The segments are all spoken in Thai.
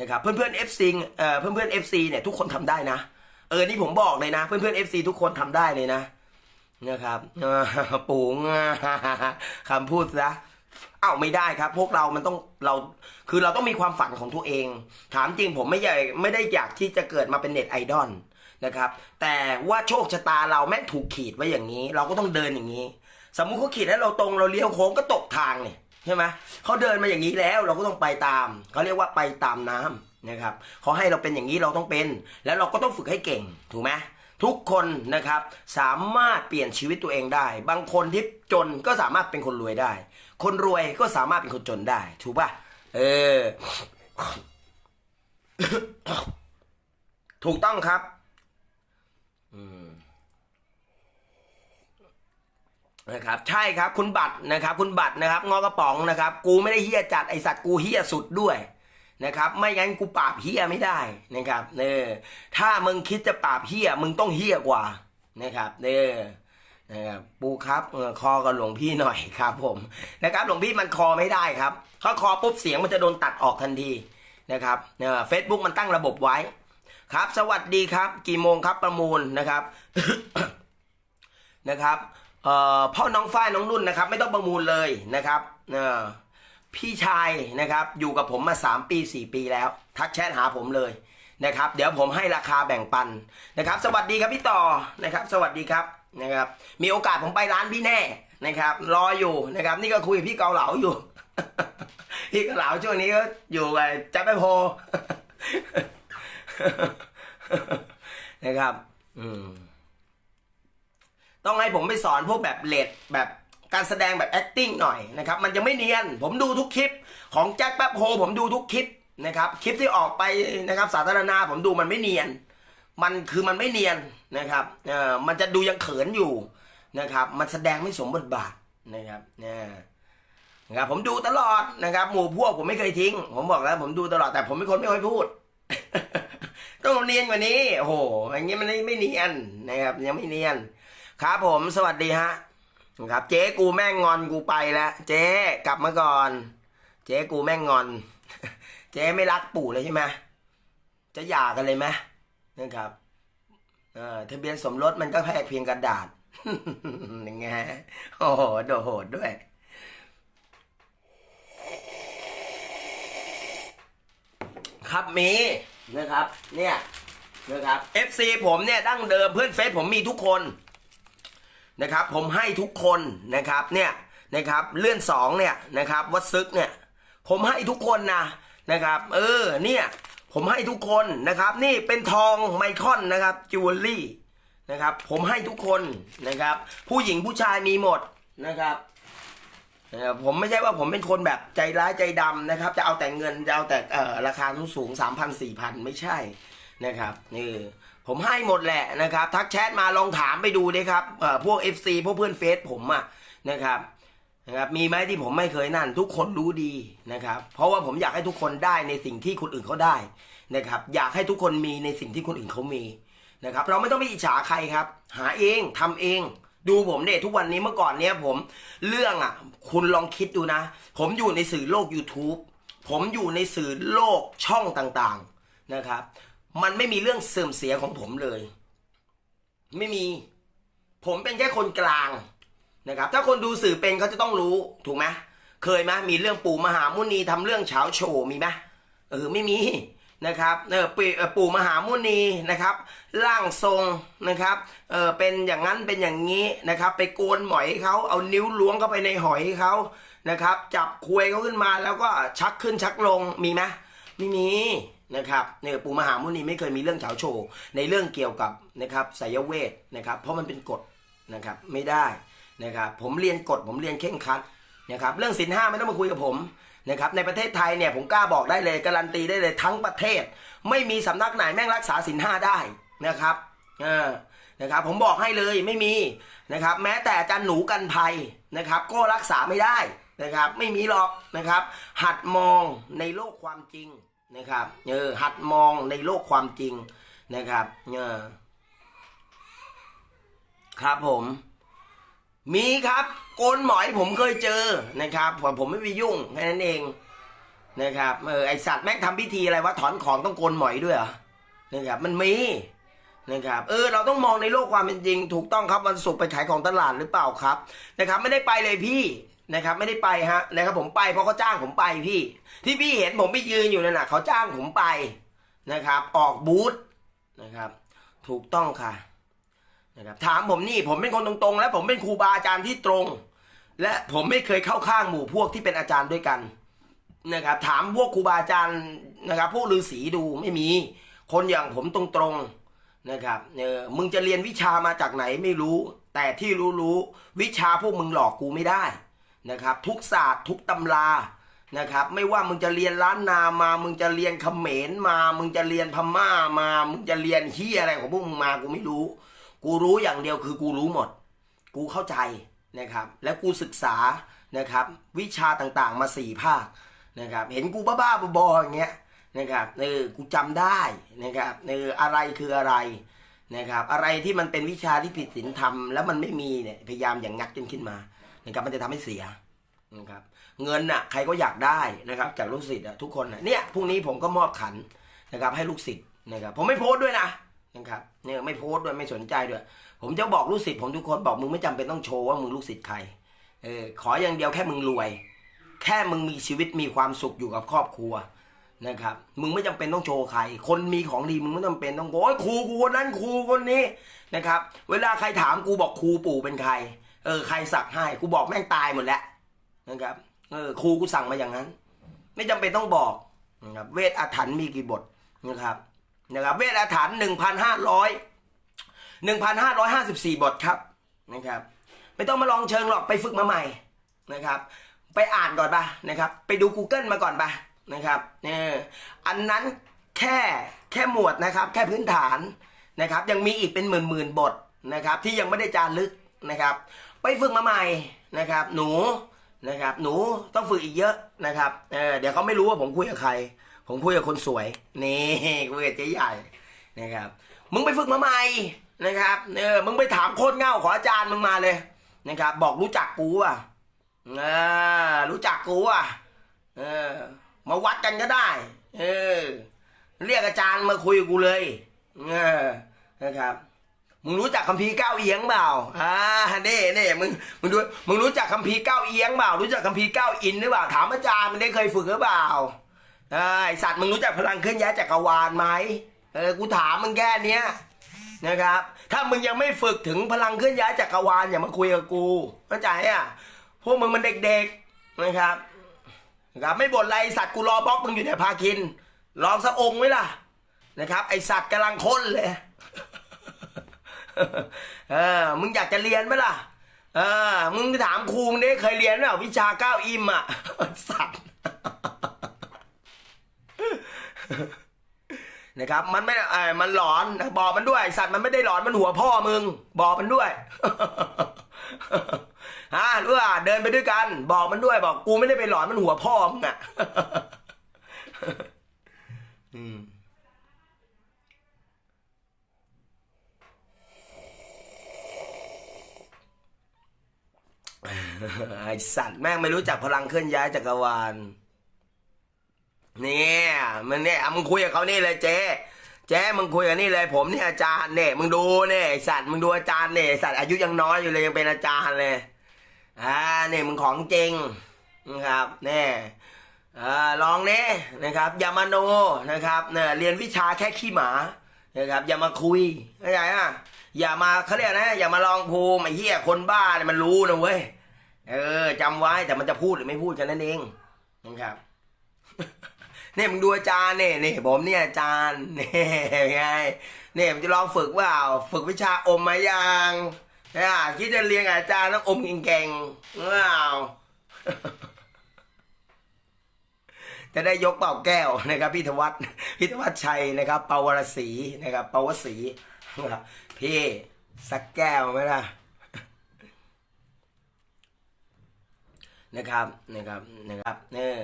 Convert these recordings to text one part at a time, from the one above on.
นะครับเพื่อนเพื่อนเอฟซีเอ่อเพื่อนเพื่อนเอฟซีเนี่ยทุกคนทำได้นะ เออนี่ผมบอกเลยนะ เพื่อนเพื่อนเอฟซีทุกคนทำได้เลยนะนะครับปูงคำพูดซะเอ้าไม่ได้ครับ พวกเรามันต้องเราคือเราต้องมีความฝันของตัวเอง ถามจริงผมไม่ใหญ่ไม่ได้อยากที่จะเกิดมาเป็นเน็ตไอดอลนะครับ แต่ว่าโชคชะตาเราแม่งถูกขีดไว้อย่างนี้ เราก็ต้องเดินอย่างนี้ สมมุติเขาขีดให้เราตรงเราเลี้ยวโค้งก็ตกทางเนี่ย ใช่ไหมเขาเดินมาอย่างนี้แล้วเราก็ต้องไปตามเขาเรียกว่าไปตามน้ำนะครับเขาให้เราเป็นอย่างนี้เราต้องเป็น แล้วเราก็ต้องฝึกให้เก่งถูกไหมทุกคนนะครับสามารถเปลี่ยนชีวิตตัวเองได้ บางคนที่จนก็สามารถเป็นคนรวยได้ คนรวยก็สามารถเป็นคนจนได้ถูกป่ะเออถูกต้องครับ นะครับใช่ครับคุณบัตรนะครับ คุณบัตรนะครับงอกระป๋องนะครับ กูไม่ได้เฮี้ยจัดไอสัตว์กูเฮี้ยสุดด้วยนะครับ ไม่งั้นกูปราบเฮี้ยไม่ได้นะครับเนอถ้ามึงคิดจะปราบเฮี้ยมึงต้องเฮี้ยกว่านะครับเนอนะครับปูครับคอกับหลวงพี่หน่อยครับ ผมนะครับ หลวงพี่มันคอไม่ได้ครับเขาคอปุ๊บเสียงมันจะโดนตัดออกทันทีนะครับเนอเฟซบุ๊กมันตั้งระบบไว้ ครับ สวัสดีครับ กี่โมงครับประมูลนะครับนะครับ เอ่อพ่อน้องฝ้ายน้องนุ่นนะครับ ไม่ต้องประมูลเลยนะครับเออพี่ชายนะครับอยู่กับผมมา 3 ปี 4 ปีแล้ว ทักแชทหาผมเลยนะครับ เดี๋ยวผมให้ราคาแบ่งปันนะครับ สวัสดีครับพี่ต่อนะครับ สวัสดีครับนะครับ มีโอกาสผมไปร้านพี่แน่นะครับ รออยู่นะครับ นี่ก็คุยกับพี่เกาเหลาอยู่ พี่เกาเหลาช่วงนี้ก็อยู่กับจับไปโพนะครับ อืม ต้องให้ผมไปสอนพวกแบบเลดแบบการแสดงแบบ acting หน่อยนะครับมันจะไม่เนียน ผมดูทุกคลิป ของแจ็คแป๊บโฮผมดูทุกคลิปนะครับคลิปที่ออกไปนะครับสาธารณะผมดูมันไม่เนียน มันคือมันไม่เนียนนะครับเออมันจะดูยังเขินอยู่นะครับมันแสดงไม่สมบทบาทนะครับเนี่ยนะครับผมดูตลอดนะครับหมู่พวกผมไม่เคยทิ้ง ผมบอกแล้ว ผมดูตลอดแต่ผมเป็นคนไม่ค่อยพูด ต้องเนียนกว่านี้โอ้โหอย่างนี้มันไม่ไม่เนียนนะครับยังไม่เนียน ครับผมสวัสดีฮะครับ เจ๊กูแม่งงอนกูไปแล้ว เจ๊กลับมาก่อน เจ๊กูแม่งงอน เจ๊ไม่รักปู่เลยใช่ไหมจะหย่ากันเลยไหมนะครับเออทะเบียนสมรสมันก็แค่เพียงกระดาษยังไงโอ้โหโดดโหดด้วยครับมีนะครับ เนี่ยนะครับ FC ผมเนี่ยดั้งเดิมเพื่อนเฟซผมมีทุกคน นะครับ ผมให้ทุกคนนะครับเนี่ยนะครับเลื่อนสองเนี่ยนะครับวัดซึกเนี่ยผมให้ทุกคนนะนะครับ เออเนี่ยผมให้ทุกคนนะครับ นี่เป็นทองไมคอนนะครับจิวเวลรี่นะครับ ผมให้ทุกคนนะครับ ผู้หญิงผู้ชายมีหมดนะครับผมไม่ใช่ว่าผมเป็นคนแบบใจร้ายใจดำนะครับ จะเอาแต่เงินจะเอาแต่เออราคาสูงสามพันสี่พันไม่ใช่นะครับนี่ ผมให้หมดแหละนะครับ ทักแชทมาลองถามไปดูดิครับเอ่อพวก FC พวกเพื่อนเฟซผมอะนะครับนะครับมีไหมที่ผมไม่เคยนั่น ทุกคนรู้ดีนะครับ เพราะว่าผมอยากให้ทุกคนได้ในสิ่งที่คนอื่นเขาได้นะครับ อยากให้ทุกคนมีในสิ่งที่คนอื่นเขามีนะครับ เราไม่ต้องไปอิจฉาใครครับ หาเองทำเอง ดูผมเนี่ยทุกวันนี้เมื่อก่อนเนี้ยผมเรื่องอะ คุณลองคิดดูนะ ผมอยู่ในสื่อโลก YouTube ผมอยู่ในสื่อโลกช่องต่างๆนะครับ มันไม่มีเรื่องเสื่อมเสียของผมเลย ไม่มี ผมเป็นแค่คนกลางนะครับ ถ้าคนดูสื่อเป็นเขาจะต้องรู้ถูกไหมเคยไหมมีเรื่องปู่มหามุนีทำเรื่องเฉาโชว์มีไหมเออไม่มีนะครับเออปู่เอ่อปู่มหามุนีนะครับร่างทรงนะครับเออเป็นอย่างนั้นเป็นอย่างนี้นะครับ ไปโกนหมอยเขาเอานิ้วล้วงเข้าไปในหอยเขานะครับ จับควยเขาขึ้นมาแล้วก็ชักขึ้นชักลงมีไหมไม่มี นะครับเนี่ยปู่มหามุนีไม่เคยมีเรื่องเฉาโชว์ในเรื่องเกี่ยวกับนะครับไสยเวทนะครับเพราะมันเป็นกฎนะครับไม่ได้นะครับผมเรียนกฎผมเรียนเข่งครัดนะครับเรื่องสินห้าไม่ต้องมาคุยกับผมนะครับในประเทศไทยเนี่ยผมกล้าบอกได้เลยการันตีได้เลยทั้งประเทศ ไม่มีสำนักไหนแม่งรักษาสินห้าได้นะครับเออนะครับผมบอกให้เลยไม่มีนะครับแม้แต่อาจารย์หนูกันภัยนะครับก็รักษาไม่ได้นะครับไม่มีหรอกนะครับหัดมองในโลกความจริง นะครับเออหัดมองในโลกความจริงนะครับเออครับผม มีครับ โกนหมอยผมเคยเจอนะครับผมผมไม่ไปยุ่งแค่นั้นเองนะครับเออไอสัตว์แม่งทำพิธีอะไรวะถอนของต้องโกนหมอยด้วยเหรอนะครับมันมีนะครับเออเราต้องมองในโลกความเป็นจริง ถูกต้องครับวันศุกร์ไปขายของตลาดหรือเปล่าครับนะครับ ไม่ได้ไปเลยพี่ นะครับไม่ได้ไปฮะนะครับผมไปเพราะเขาจ้างผมไปพี่ ที่พี่เห็นผมไปยืนอยู่นั่นน่ะเขาจ้างผมไปนะครับ ออกบูธนะครับ ถูกต้องค่ะนะครับถามผมนี่ผมเป็นคนตรงๆ และผมเป็นครูบาอาจารย์ที่ตรง และผมไม่เคยเข้าข้างหมู่พวกที่เป็นอาจารย์ด้วยกันนะครับถามพวกครูบาอาจารย์นะครับพวกฤาษีดูไม่มี คนอย่างผมตรงๆนะครับเออมึงจะเรียนวิชามาจากไหนไม่รู้ แต่ที่รู้รู้วิชาพวกมึงหลอกกูไม่ได้ นะครับ ทุกศาสตร์ทุกตำรานะครับ ไม่ว่ามึงจะเรียนล้านนามา มึงจะเรียนเขมรมา มึงจะเรียนพม่ามา มึงจะเรียนเฮียอะไรของพวกมึงมากูไม่รู้ กูรู้อย่างเดียวคือกูรู้หมด กูเข้าใจนะครับ และกูศึกษานะครับ วิชาต่างๆมาสี่ภาคนะครับ เห็นกูบ้าๆบอๆอย่างเงี้ยนะครับเออกูจำได้นะครับเอออะไรคืออะไรนะครับ อะไรที่มันเป็นวิชาที่ผิดศีลธรรมแล้วมันไม่มีเนี่ยพยายามอย่างงัดกันขึ้นมา นะครับมันจะทำให้เสียนะครับเงินน่ะใครก็อยากได้นะครับ จากลูกศิษย์อะทุกคนเนี่ยพรุ่งนี้ผมก็มอบขันนะครับ ให้ลูกศิษย์นะครับ ผมไม่โพสต์ด้วยนะนะครับเนี่ยไม่โพสต์ด้วยไม่สนใจด้วย ผมจะบอกลูกศิษย์ผมทุกคนบอกมึงไม่จำเป็นต้องโชว์ว่ามึงลูกศิษย์ใครเออขออย่างเดียวแค่มึงรวย แค่มึงมีชีวิตมีความสุขอยู่กับครอบครัวนะครับ มึงไม่จำเป็นต้องโชว์ใคร คนมีของดีมึงไม่จำเป็นต้องโอ้ยครูกูคนนั้นครูคนนี้นะครับ เวลาใครถามกูบอกครูปู่เป็นใคร เออใครสักให้กูบอกแม่งตายหมดแล้วนะครับเออครูกูสั่งมาอย่างนั้น ไม่จำเป็นต้องบอกนะครับเวทอาถรรพ์มีกี่บทนะครับนะครับเวทอาถรรพ์หนึ่งพันห้าร้อยหนึ่งพันห้าร้อยห้าสิบสี่บทครับนะครับ ไม่ต้องมาลองเชิงหรอกไปฝึกมาใหม่นะครับ ไปอ่านก่อนปะนะครับ ไปดู Google มาก่อนปะนะครับเอออันนั้นแค่แค่หมวดนะครับ แค่พื้นฐานนะครับ ยังมีอีกเป็นหมื่นหมื่นบทนะครับ ที่ยังไม่ได้จารึกนะครับ ไปฝึกมาใหม่นะครับ หนูนะครับ หนูต้องฝึกอีกเยอะนะครับเออเดี๋ยวเขาไม่รู้ว่าผมคุยกับใคร ผมคุยกับคนสวยนี่คุยกับเจ๊ใหญ่นะครับ มึงไปฝึกมาใหม่นะครับเออมึงไปถามโคตรเง่าขออาจารย์มึงมาเลยนะครับ บอกรู้จักกูอะเออรู้จักกูอะเออมาวัดกันก็ได้ เออ เรียกอาจารย์มาคุยกับกูเลย เออนะครับ มึงรู้จักคัมภีร์เก้าเอียงเปล่า อ่าเน่เน่มึง มึงดูมึงรู้จักคัมภีร์เก้าเอียงเปล่า รู้จักคัมภีร์เก้าอินหรือเปล่า ถามอาจารย์มันได้เคยฝึกหรือเปล่าไอสัตว์มึงรู้จักพลังเคลื่อนย้ายจักรวาลไหมเออ กูถามมึงแค่เนี้ยนะครับ ถ้ามึงยังไม่ฝึกถึงพลังเคลื่อนย้ายจักรวาลอย่ามาคุยกับกูเข้าใจอะ พวกมึงมันเด็กๆนะครับนะครับ ไม่บ่นไรสัตว์กูรอบล็อกมึงอยู่ในยพาคิน ลองสักองค์ไหมล่ะ นะครับ ไอสัตว์กำลังค้นเลย เออมึงอยากจะเรียนไหมล่ะเออมึงถามครูมึงได้เคยเรียนเปล่าวิชาเก้าอิมอะสัตว์นะครับ มันไม่เออมันหลอนนะบอกมันด้วย สัตว์มันไม่ได้หลอนมันหัวพ่อมึง บอกมันด้วยฮะรู้ป่ะเดินไปด้วยกัน บอกมันด้วยบอกกูไม่ได้ไปหลอนมันหัวพ่อมึงอะ อืม ไอสัตว์แม่งไม่รู้จักพลังเคลื่อนย้ายจักรวาลเนี่ยมันเนี่ยอะมึงคุยกับเขานี่เลยเจ๊เจ๊มึงคุยกับนี่เลย ผมเนี่ยอาจารย์เนี่ยมึงดูเนี่ยสัตว์มึงดูอาจารย์เนี่ยสัตว์อายุยังน้อยอยู่เลยยังเป็นอาจารย์เลยอ่าเนี่ยมึงของจริงนะครับเนี่ยอลองเนี่ยนะครับ อย่ามาโนนะครับเนี่ยเรียนวิชาแค่ขี้หมานะครับอย่ามาคุยเข้าใจอะอย่ามาเขาเรียกนะ อย่ามาลองภูมิไอ้เหี้ยคนบ้าเนี่ยมันรู้นะเว้ย เออจำไว้แต่มันจะพูดหรือไม่พูดกันนั่นเองนะครับ เนี่ยมึงดูอาจารย์เนี่ยนี่ผมเนี่ยอาจารย์เนี่ยไงเนี่ยมันจะลองฝึกว่าฝึกวิชาอมมายังเนี่ยคิดจะเรียนอาจารย์ต้องอมเก่งๆว้าวจะได้ยกเป่าแก้วนะครับพี่ธวัฒน์พี่ธวัฒน์ชัยนะครับ เปาวรศรีนะครับ เปาวศรีนะครับพี่สักแก้วไหมล่ะ นะครับนะครับนะครับเนอ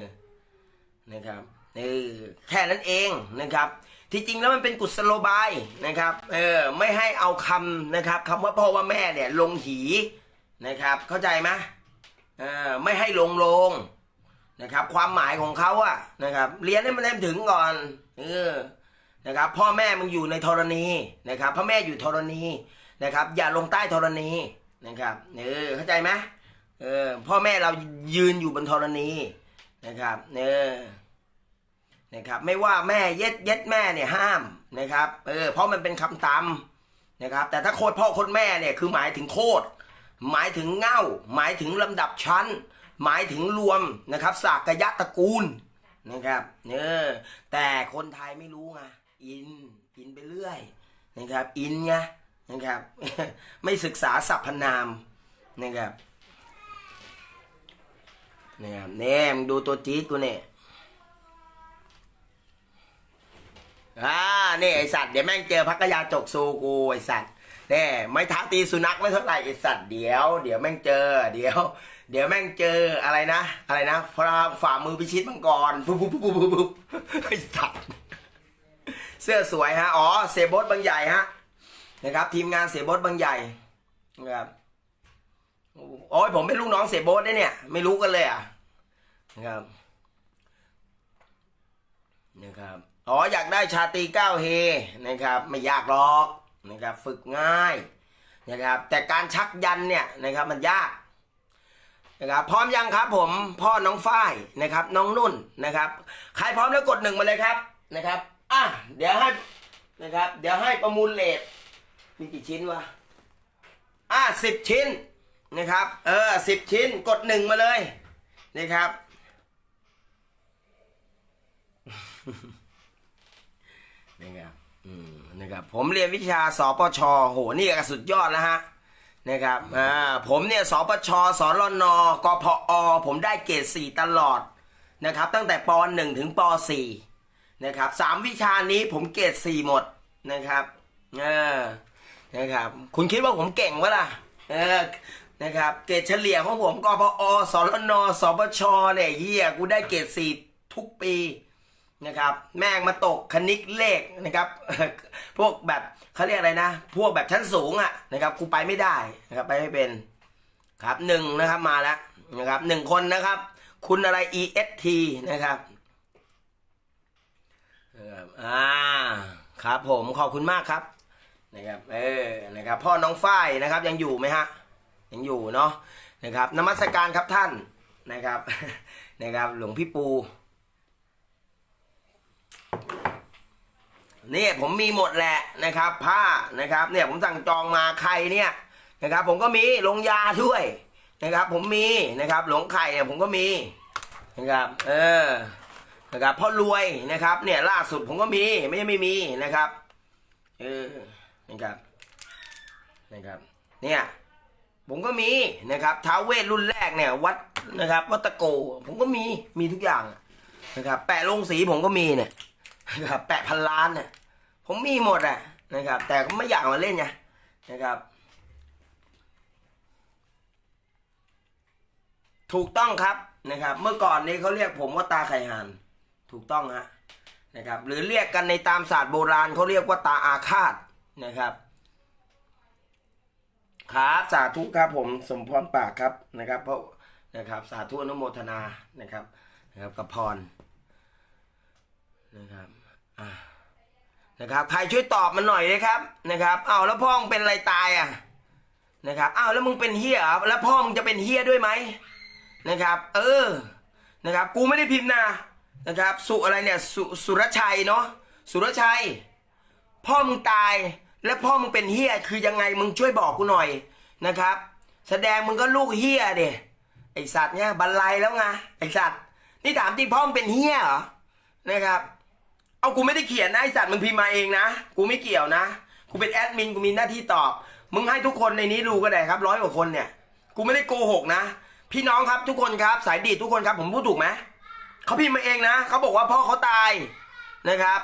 นะครับเออแค่นั้นเองนะครับ ที่จริงแล้วมันเป็นกุศโลบายนะครับเออไม่ให้เอาคำนะครับคำว่าพ่อว่าแม่เนี่ยลงหีนะครับ เข้าใจไหมเออไม่ให้ลงลงนะครับ ความหมายของเขาอะนะครับ เรียนให้มันเล่มถึงก่อนเออนะครับ พ่อแม่มึงอยู่ในธรณีนะครับพ่อแม่อยู่ธรณีนะครับ อย่าลงใต้ธรณีนะครับเออเข้าใจไหม เออพ่อแม่เรายืนอยู่บนธรณีนะครับเออนะครับ ไม่ว่าแม่เย็ดเย็ดแม่เนี่ยห้ามนะครับ เออเพราะมันเป็นคำตำนะครับ แต่ถ้าโคตรพ่อโคตรแม่เนี่ยคือหมายถึงโคตรหมายถึงเง่า หมายถึงลำดับชั้น หมายถึงรวมนะครับสากยะตระกูลนะครับเออแต่คนไทยไม่รู้ไงอินอินไปเรื่อยนะครับ อินไงนะครับ ไม่ศึกษาสรรพนามนะครับ นะครับเนี่ยมึงดูตัวจี๊ดกูเนี่ยอ่าเนี่ยไอสัตว์เดี๋ยวแม่งเจอพักยาจกซูกูไอสัตว์เนี่ยไม่ท้าตีสุนัขไม่เท่าไหร่ไอสัตว์เดี๋ยว เดี๋ยวแม่งเจอ เดี๋ยว เดี๋ยวแม่งเจออะไรนะ อะไรนะพระฝ่ามือพิชิตมังกรปุ๊บปุ๊บปุ๊บปุ๊บปุ๊บไอสัตว์เสื้อสวยฮะอ๋อเสียโบดบางใหญ่ฮะนะครับ ทีมงานเสียโบดบางใหญ่นะครับโอ้ยผมเป็นลูกน้องเสียโบดได้เนี่ย ไม่รู้กันเลยอะ นะครับนะครับอ๋ออยากได้ชาตรีก้าเฮนะครับ ไม่ยากหรอกนะครับฝึกง่ายนะครับ แต่การชักยันเนี่ยนะครับมันยากนะครับพร้อมยังครับผมพ่อน้องฝ้ายนะครับน้องนุ่นนะครับ ใครพร้อมแล้วกดหนึ่งมาเลยครับนะครับอะเดี๋ยวให้นะครับ เดี๋ยวให้ประมูลเลทมีกี่ชิ้นวะอะสิบชิ้นนะครับ เออสิบชิ้นกดหนึ่งมาเลยนะครับ นะครับอืมนะครับผมเรียนวิชาสปชโหนี่ก็สุดยอดแล้วฮะนะครับอ่าผมเนี่ยสปชสรนกพอผมได้เกรดสี่ตลอดนะครับ ตั้งแต่ปหนึ่งถึงปสี่นะครับสามวิชานี้ผมเกรดสี่หมดนะครับเออนะครับ คุณคิดว่าผมเก่งวะล่ะเออนะครับเกรดเฉลี่ยของผมกพอสรนสปชเนี่ยเฮียกูได้เกรดสี่ทุกปี นะครับ แม่งมาตกคณิกเลขนะครับ พวกแบบเขาเรียกอะไรนะ พวกแบบชั้นสูงอะ่ะนะครับกูไปไม่ได้นะครับไปไม่เป็นครับหนึ่งนะครับมาแล้วนะครับหนึ่งคนนะครับ คุณอะไร EST นะครับนะครับอ่าครับผมขอบคุณมากครับนะครับเออนะครับพ่อน้องฝ้ายนะครับยังอยู่ไหมฮะยังอยู่เนาะนะครับนมัสการครับท่านนะครับนะครับหลวงพี่ปู นี่ผมมีหมดแหละนะครับ ผ้านะครับ เนี่ยผมสั่งจองมาไข่เนี่ยนะครับ ผมก็มีลงยาด้วยนะครับ ผมมีนะครับ หลงไข่เนี่ยผมก็มีนะครับ เออนะครับพ่อรวยนะครับ เนี่ยล่าสุดผมก็มีไม่ใช่ไม่มีนะครับเออนะครับนะครับ เนี่ย ผมก็มีนะครับท้าเวทรุ่นแรกเนี่ย วัดนะครับ วัตโก ผมก็มีมีทุกอย่างนะครับ แปะลงสีผมก็มีเนี่ย นะครับแปะพันล้านเนี่ยผมมีหมดอะนะครับ แต่ก็ไม่อยากมาเล่นไงนะครับ ถูกต้องครับนะครับ เมื่อก่อนนี้เขาเรียกผมว่าตาไข่ห่านถูกต้องฮะนะครับ หรือเรียกกันในตามศาสตร์โบราณเขาเรียกว่าตาอาฆาตนะครับครับสาธุครับผมสมพรปากครับนะครับ เพราะนะครับสาธุอนุโมทนานะครับนะครับกับพรนะครับ นะครับใครช่วยตอบมันหน่อยเลยครับนะครับเอาวแล้วพ่อมึงเป็นอะไรตายอะนะครับอ้าวแล้วมึงเป็นเฮียแล้วพ่อมึงจะเป็นเฮียด้วยไหมนะครับ เออนะครับ กูไม่ได้พิมพ์นะนะครับ สุอะไรเนี่ยสุสุรชัยเนาะสุรชัย พ่อมึงตายและพ่อมึงเป็นเฮียคือยังไงมึงช่วยบอกกูหน่อยนะครับ แสดงมึงก็ลูกเฮียเดไอสัตว์เนี่ยบันไลแล้วไงไอสัตว์นี่ถามจริงพ่อมึงเป็นเฮียเหรอนะครับ เอากูไม่ได้เขียนนะไอสัตว์มึงพิมพ์มาเองนะ กูไม่เกี่ยวนะ กูเป็นแอดมินกูมีหน้าที่ตอบ มึงให้ทุกคนในนี้รู้ก็ได้ครับร้อยกว่าคนเนี่ย กูไม่ได้โกหกนะ พี่น้องครับทุกคนครับ สายดีทุกคนครับผมพูดถูกไหมเขาพิมพ์มาเองนะเขาบอกว่าพ่อเขาตายนะครับ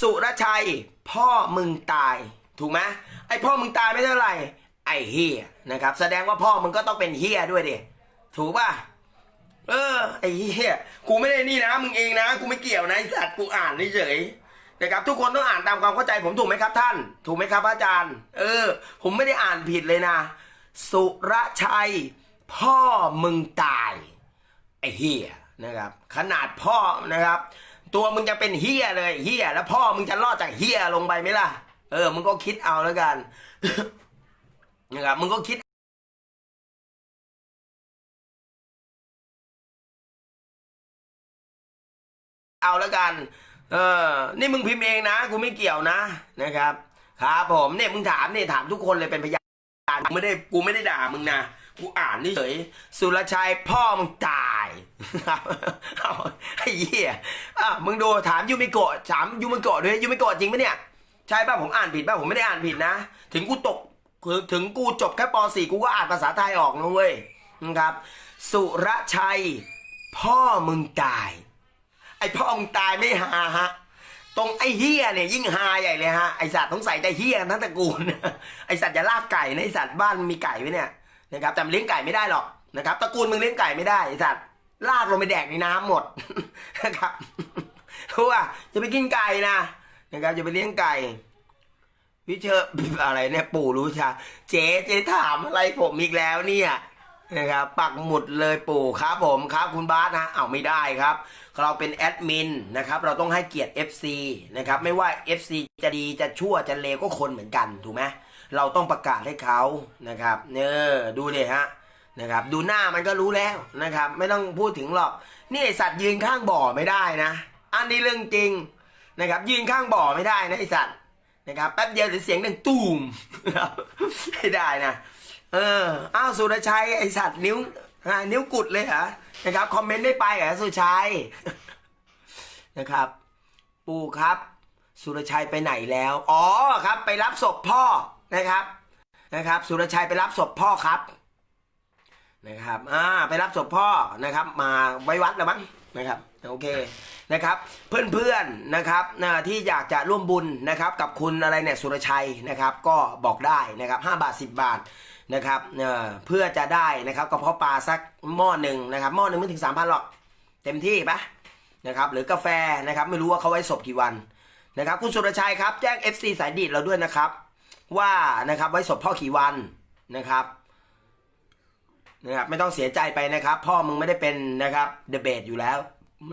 สุรชัย พ่อมึงตาย ถูกไหมไอพ่อมึงตายไม่เท่าไหร่ไอเฮียนะครับ แสดงว่าพ่อมึงก็ต้องเป็นเฮียด้วยดิถูกป่ะ เออไอ้เหี้ยกูไม่ได้นี่นะมึงเองนะกูไม่เกี่ยวนะไอ้สัตว์กูอ่านเฉยๆนะครับทุกคนต้องอ่านตามความเข้าใจผมถูกไหมครับท่าน ถูกไหมครับอาจารย์ เออ ผมไม่ได้อ่านผิดเลยนะ สุรชัย พ่อมึงตาย ไอ้เหี้ยนะครับ ขนาดพ่อนะครับ ตัวมึงจะเป็นเฮียเลยเฮียแล้วพ่อมึงจะรอดจากเฮียลงไปไหมล่ะ เออมึงก็คิดเอาแล้วกันนะครับมึงก็คิด เอาแล้วกัน เออ นี่มึงพิมพ์เองนะ กูไม่เกี่ยวนะ นะครับ ครับผม เนี่ยมึงถามเนี่ยถามทุกคนเลยเป็นพยานกูไม่ได้ กูไม่ได้ด่ามึงนะ กูอ่านนี่เฉย สุรชัยพ่อมึงตายครับเอาไอ้เหี้ยอะมึงดูถามยูมิโกะ ถามยูมิโกะด้วยยูมิโกะจริงปะเนี่ย ใช่ป่ะผมอ่านผิดป่ะผมไม่ได้อ่านผิดนะ ถึงกูตกคือถึงกูจบแค่ป .4 กูก็อ่านภาษาไทยออกนะเว้ยนะครับ สุรชัย พ่อมึงตาย ไอพ่อมึงตายไม่หาฮะ ตรงไอเฮียเนี่ยยิ่งหาใหญ่เลยฮะไอสัตว์ต้องใส่แต่เฮียกันทั้งตระกูลไอสัตว์อย่าลากไก่นะไอสัตว์บ้านมีไก่ไว้เนี่ยนะครับแต่เลี้ยงไก่ไม่ได้หรอกนะครับตระกูลมึงเลี้ยงไก่ไม่ได้ไอสัตว์ลากลงไปแดกในน้ำหมดนะครับเพราะว่าจะไปกินไก่นะนะครับจะไปเลี้ยงไก่พี่เชอร์อะไรเนี่ยปู่รู้ชาเจ๊เจ๊ถามอะไรผมอีกแล้วเนี่ย นะครับปักหมุดเลยปู่ครับผมครับคุณบาสนะเอาไม่ได้ครับ เราเป็นแอดมินนะครับเราต้องให้เกียรติ FC นะครับไม่ว่า FC จะดีจะชั่วจะเลวก็คนเหมือนกันถูกไหมเราต้องประกาศให้เขานะครับเนอดูเลยฮะนะครับดูหน้ามันก็รู้แล้วนะครับ ไม่ต้องพูดถึงหรอกนี่ไอสัตว์ยืนข้างบ่อไม่ได้นะ อันนี้เรื่องจริงนะครับ ยืนข้างบ่อไม่ได้นะไอสัตว์นะครับแป๊บเดียวเดี๋ยวเสียงดังตูมไม่ได้นะ เอออ้าวสุรชัยไอสัตว์นิ้วอ่านิ้วกุดเลยเหรอนะครับคอมเมนต์ไม่ไปเหรอสุรชัยนะครับ ปู่ครับ สุรชัยไปไหนแล้ว อ๋อครับ ไปรับศพพ่อนะครับนะครับ สุรชัยไปรับศพพ่อครับนะครับ อ่า ไปรับศพพ่อนะครับ มาไว้วัดแล้วมั้งนะครับ โอเค นะครับ เพื่อนๆ นะครับนะที่อยากจะร่วมบุญนะครับ กับคุณอะไรเนี่ย สุรชัยนะครับ ก็บอกได้นะครับ5บาท 10 บาท นะครับเอ่อเพื่อจะได้นะครับกระเพาะปลาสักหม้อหนึ่งนะครับหม้อหนึ่งไม่ถึง3,000หรอก เต็มที่ปะนะครับหรือกาแฟนะครับไม่รู้ว่าเขาไว้ศพกี่วันนะครับคุณสุรชัยครับแจ้ง FC สายดีดเราด้วยนะครับ ว่านะครับไว้ศพพ่อกี่วันนะครับนะครับไม่ต้องเสียใจไปนะครับ พ่อมึงไม่ได้เป็นนะครับเดเบตอยู่แล้ว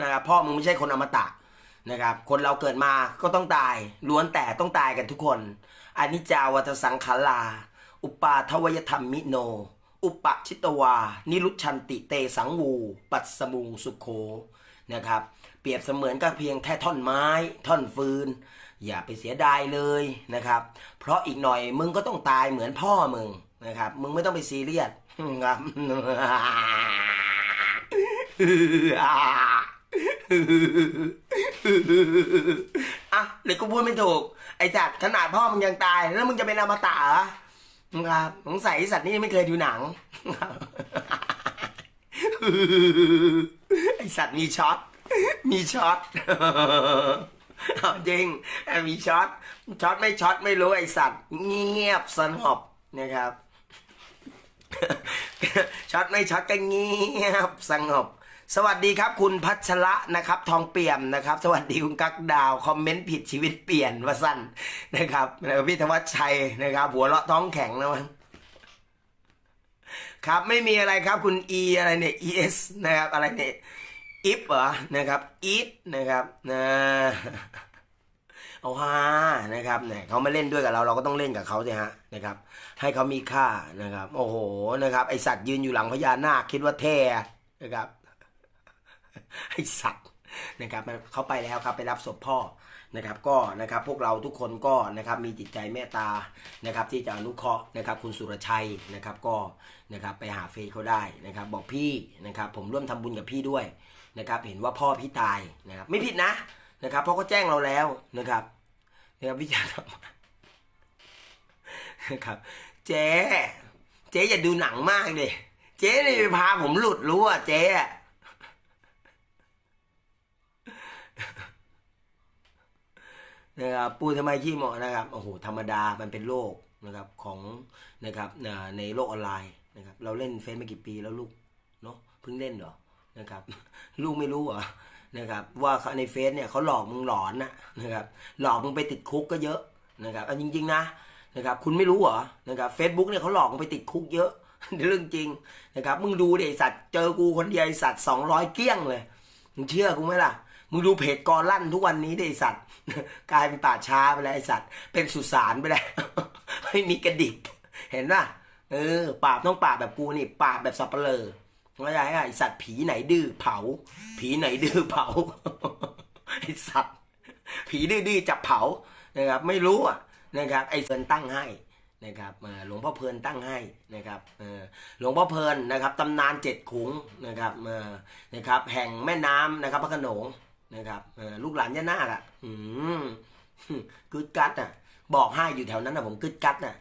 นะครับพ่อมึงไม่ใช่คนอมตะนะครับคนเราเกิดมาก็ต้องตายล้วนแต่ต้องตายกันทุกคนอันิจจาวัตสังขารา อุปาทวยธรรมมิโน อุปชิตวา นิรุชันติเตสังวู ปัสสมุงสุโคนะครับเปรียบเสมือนก็เพียงแค่ท่อนไม้ ท่อนฟืน อย่าไปเสียดายเลยนะครับ เพราะอีกหน่อยมึงก็ต้องตายเหมือนพ่อมึงนะครับ มึงไม่ต้องไปซีเรียสครับอะเดี๋ยวกูพูดไม่ถูก ไอ้จัดขนาดพ่อมึงยังตาย แล้วมึงจะเป็นอมตะเหรอ ครับสงสัยไอสัตว์นี่ไม่เคยดูหนังไอสัตว์มีช็อต มีช็อตเอาจริงมีช็อต ช็อตไม่ช็อตไม่รู้ไอสัตว์เงียบสงบนะครับ ช็อตไม่ช็อตก็เงียบสงบ สวัสดีครับ คุณพัชระนะครับ ทองเปี่ยมนะครับ สวัสดีคุณกักดาว คอมเมนต์ผิดชีวิตเปลี่ยนว่าสั้นนะครับแล้วพี่ธวัชชัยนะครับ หัวเราะท้องแข็งนะมันครับไม่มีอะไรครับคุณ E อะไรเนี่ย ES นะครับ อะไรเนี่ย if เหรอนะครับ it นะครับนะเอาฮานะครับเนี่ยเขามาเล่นด้วยกับเราเราก็ต้องเล่นกับเขาสิฮะนะครับ ให้เขามีค่านะครับ โอ้โหนะครับ ไอสัตว์ยืนอยู่หลังพญานาคคิดว่าเท่นะครับ ไอสัตว์นะครับเขาไปแล้วครับไปรับศพพ่อนะครับก็นะครับพวกเราทุกคนก็นะครับมีจิตใจเมตตานะครับที่จะอนุเคราะห์นะครับคุณสุรชัยนะครับก็นะครับไปหาเฟซเขาได้นะครับบอกพี่นะครับผมร่วมทำบุญกับพี่ด้วยนะครับเห็นว่าพ่อพี่ตายนะครับไม่ผิดนะนะครับเพราะเขาแจ้งเราแล้วนะครับนะครับวิจารณ์นะครับเจ๊เจ๊อย่าดูหนังมากดิเจ๊นี่พาผมหลุดรู้อะเจ๊อะ นะครับปูทำไมขี้เหมาะนะครับโอ้โหธรรมดามันเป็นโลกนะครับของนะครับในโลกออนไลน์นะครับ เราเล่นเฟซมากี่ปีแล้วลูกเนาะเพิ่งเล่นเหรอนะครับ ลูกไม่รู้เหรอนะครับ ว่าในเฟซเนี่ยเขาหลอกมึงหลอนนะนะครับ หลอกมึงไปติดคุกก็เยอะนะครับเอาจริง ๆ นะนะครับ คุณไม่รู้เหรอนะครับเฟซบุ๊กเนี่ยเขาหลอกมึงไปติดคุกเยอะเรื่องจริงนะครับ มึงดูดิไอสัตว์เจอกูคนเดียวสัตว์สองร้อยเกี้ยงเลยมึงเชื่อกูไหมล่ะ มึงดูเพจกอลั่นทุกวันนี้ดิไอสัตว์ กลายเป็นป่าช้าไปแล้วไอสัตว์ เป็นสุสานไปแล้วไม่มีกระดิกเห็นป่ะเออปราบต้องปราบแบบกูนี่ปราบแบบสับเปลอเข้าใจไหมไอสัตว์ผีไหนดื้อเผา ผีไหนดื้อเผาไอสัตว์ ผีดื้อจับเผานะครับ ไม่รู้อะนะครับ ไอเฟิร์นตั้งให้นะครับหลวงพ่อเพลินตั้งให้นะครับหลวงพ่อเพลินนะครับตำนานเจ็ดขุงนะครับนะครับ แห่งแม่น้ำนะครับพระโขนง นะครับลูกหลานย่านาคอะอืมกึดกัดอะ บอกให้อยู่แถวนั้นอะผมกึดกัดอะ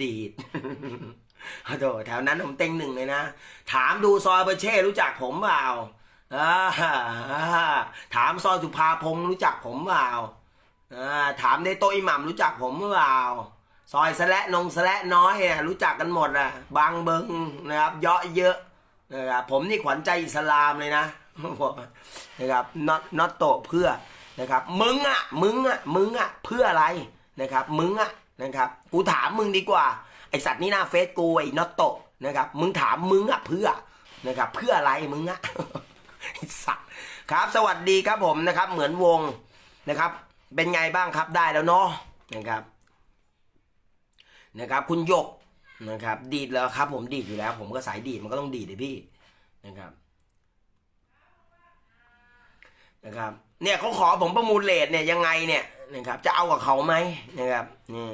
ดีดโถแถวนั้นผมเต็งหนึ่งเลยนะ ถามดูซอยเบเช่รู้จักผมเปล่าถามซอยสุภาพงศ์รู้จักผมเปล่าถามในโตะอิหมัมรู้จักผมเปล่าซอยสะและนงสะและน้อยรู้จักกันหมดอะ บางเบิงนะครับ เยอะเยอะ นะครับผมนี่ขวัญใจอิสลามเลยนะนะครับน็อตน็อตโตเพื่อนะครับมึงอะมึงอะมึงอะเพื่ออะไรนะครับมึงอะนะครับกูถามมึงดีกว่าไอสัตว์นี่หน้าเฟซกูไอ้น็อตโตนะครับมึงถามมึงอะเพื่อนะครับเพื่ออะไรมึงอะไอสัตว์ครับสวัสดีครับผมนะครับเหมือนวงนะครับ เป็นไงบ้างครับได้แล้วเนาะนะครับนะครับคุณหยก นะครับ ดีดแล้วครับ ผมดีดอยู่แล้ว ผมก็สายดีดมันก็ต้องดีดเลยพี่นะครับนะครับ เนี่ยเขาขอผมประมูลเลทเนี่ยยังไงเนี่ยนะครับ จะเอากับเขาไหมนะครับนี่